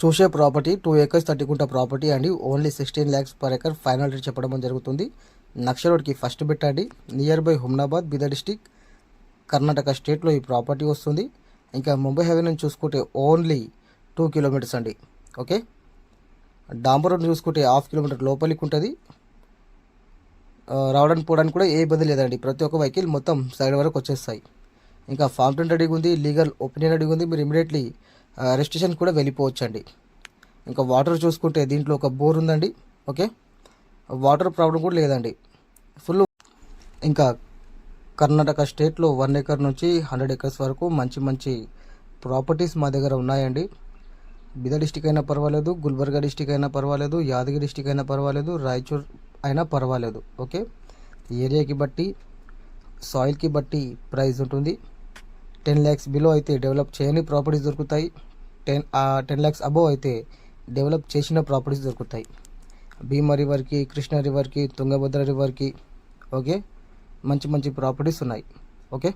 చూసే property two acres thirty గుంట property అండి. Only sixteen lakhs per acre final rate చెప్పడం జరుగుతుంది. నక్షల్ రోడ్కి ఫస్ట్ పెట్టండి near by Humnabad Bidar district Karnataka స్టేట్లో ఈ ప్రాపర్టీ వస్తుంది. ఇంకా ముంబై హైవే నుంచి చూసుకుంటే ఓన్లీ టూ కిలోమీటర్స్ అండి. ఓకే డాంబర్ రోడ్ చూసుకుంటే హాఫ్ కిలోమీటర్ లోపలికి ఉంటుంది. రావడానికి పోవడానికి కూడా ఏ ఇబ్బంది లేదండి. ప్రతి ఒక్క వెహికల్ మొత్తం సైడ్ వరకు వచ్చేస్తాయి. ఇంకా ఫామ్ టెంట్ రెడీగా ఉంది లీగల్ ఒపీనియన్ అడిగి ఉంది. మీరు ఇమీడియట్లీ రిజిస్ట్రేషన్ కూడా వెళ్ళిపోవచ్చు అండి ఇంకా వాటర్ చూసుకుంటే దీంట్లో ఒక బోర్ ఉందండి ఓకే? వాటర్ ప్రాబ్లం కూడా లేదండి. ఫుల్ ఇంకా కర్ణాటక స్టేట్లో వన్ ఎకర్ నుంచి హండ్రెడ్ ఎకర్స్ వరకు మంచి మంచి ప్రాపర్టీస్ మా దగ్గర ఉన్నాయండి. బిదర్ డిస్టిక్ అయినా పర్వాలేదు గుల్బర్గా డిస్టిక్ అయినా పర్వాలేదు యాదగిరి డిస్టిక్ అయినా పర్వాలేదు రాయచూర్ అయినా పర్వాలేదు ఓకే? ఏరియాకి బట్టి సాయిల్కి బట్టి ప్రైస్ ఉంటుంది. టెన్ ల్యాక్స్ బిలో అయితే డెవలప్ చేయని ప్రాపర్టీస్ దొరుకుతాయి. టెన్ టెన్ ల్యాక్స్ అబోవ్ అయితే డెవలప్ చేసిన ప్రాపర్టీస్ దొరుకుతాయి. భీమ రివర్కి కృష్ణ రివర్కి తుంగభద్ర రివర్కి ఓకే? మంచి మంచి ప్రాపర్టీస్ ఉన్నాయి. ఓకే?